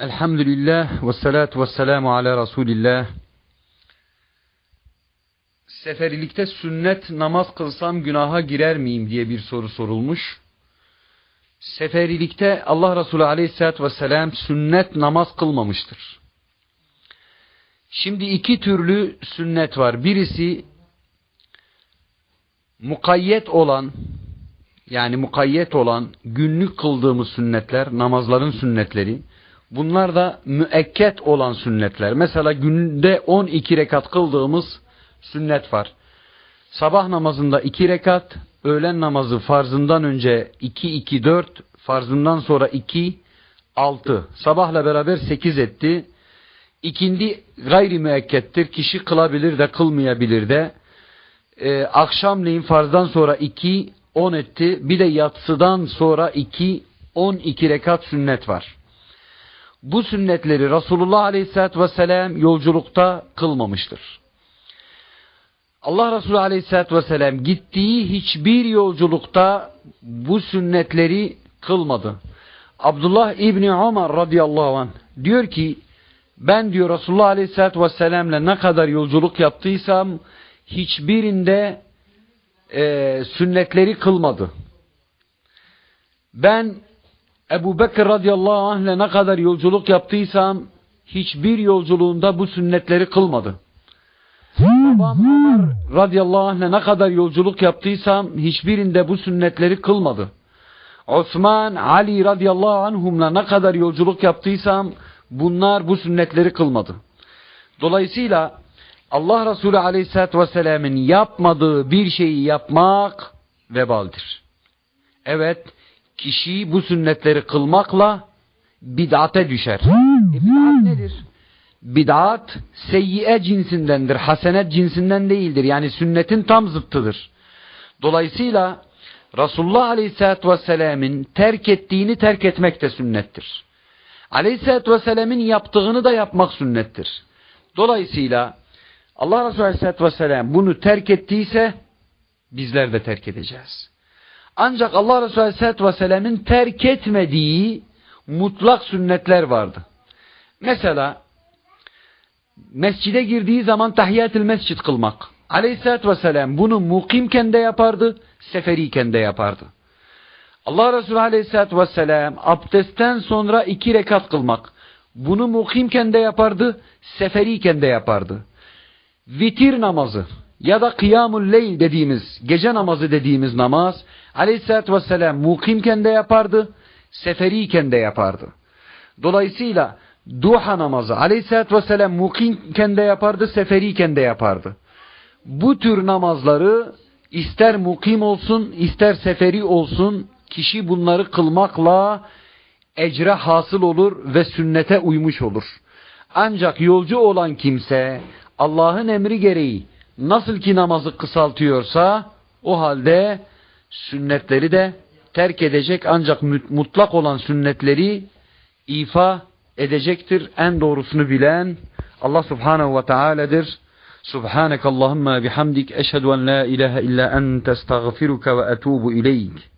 Elhamdülillah ve salatu ve selamu ala Resulillah. Seferilikte sünnet namaz kılsam günaha girer miyim diye bir soru sorulmuş. Seferilikte Allah Resulü aleyhissalatü vesselam sünnet namaz kılmamıştır. Şimdi iki türlü sünnet var. Birisi mukayyet olan yani mukayyet olan günlük kıldığımız sünnetler, namazların sünnetleri. Bunlar da müekket olan sünnetler. Mesela günde 12 rekat kıldığımız sünnet var. Sabah namazında 2 rekat, öğlen namazı farzından önce 2-2-4, farzından sonra 2, 6. Sabahla beraber 8 etti. İkindi gayri müekkettir. Kişi kılabilir de kılmayabilir de. Ee, akşamleyin farzdan sonra 2, 10 etti. Bir de yatsıdan sonra 2, 12 rekat sünnet var. Bu sünnetleri Resulullah Aleyhisselatü Vesselam yolculukta kılmamıştır. Allah Resulü Aleyhisselatü Vesselam gittiği hiçbir yolculukta bu sünnetleri kılmadı. Abdullah İbni Ömer radıyallahu anh diyor ki ben diyor Resulullah Aleyhisselatü Vesselam'la ne kadar yolculuk yaptıysam hiçbirinde e, sünnetleri kılmadı. Ben Ebu Bekir radıyallahu anh ile ne kadar yolculuk yaptıysam hiçbir yolculuğunda bu sünnetleri kılmadı. Babam Ömer radıyallahu anh ile ne kadar yolculuk yaptıysam hiçbirinde bu sünnetleri kılmadı. Osman, Ali radıyallahu anhumla ne kadar yolculuk yaptıysam bunlar bu sünnetleri kılmadı. Dolayısıyla Allah Resulü aleyhissalatü vesselamın yapmadığı bir şeyi yapmak vebaldir. Evet, kişi bu sünnetleri kılmakla bid'ate düşer. E bid'at nedir? Bid'at seyyiye cinsindendir, hasenet cinsinden değildir. Yani sünnetin tam zıttıdır. Dolayısıyla Resulullah Aleyhisselatü Vesselam'ın terk ettiğini terk etmek de sünnettir. Aleyhisselatü Vesselam'ın yaptığını da yapmak sünnettir. Dolayısıyla Allah Resulü Aleyhisselatü Vesselam bunu terk ettiyse bizler de terk edeceğiz. Ancak Allah Resulü Aleyhisselatü Vesselam'ın terk etmediği mutlak sünnetler vardı. Mesela mescide girdiği zaman tahiyyatül mescid kılmak. Aleyhisselatü Vesselam bunu mukimken de yapardı, seferiyken de yapardı. Allah Resulü Aleyhisselatü Vesselam abdestten sonra iki rekat kılmak. Bunu mukimken de yapardı, seferiyken de yapardı. Vitir namazı ya da kıyamul leyl dediğimiz, gece namazı dediğimiz namaz Aleyhisselatü Vesselam mukimken de yapardı, seferiyken de yapardı. Dolayısıyla duha namazı Aleyhisselatü Vesselam mukimken de yapardı, seferiyken de yapardı. Bu tür namazları ister mukim olsun, ister seferi olsun, kişi bunları kılmakla ecre hasıl olur ve sünnete uymuş olur. Ancak yolcu olan kimse Allah'ın emri gereği nasıl ki namazı kısaltıyorsa o halde sünnetleri de terk edecek ancak mutlak olan sünnetleri ifa edecektir. En doğrusunu bilen Allah subhanehu ve teala'dır. Subhaneke Allahümme bihamdik eşhedü en la ilahe illa ente estağfiruke ve etubu ileyk.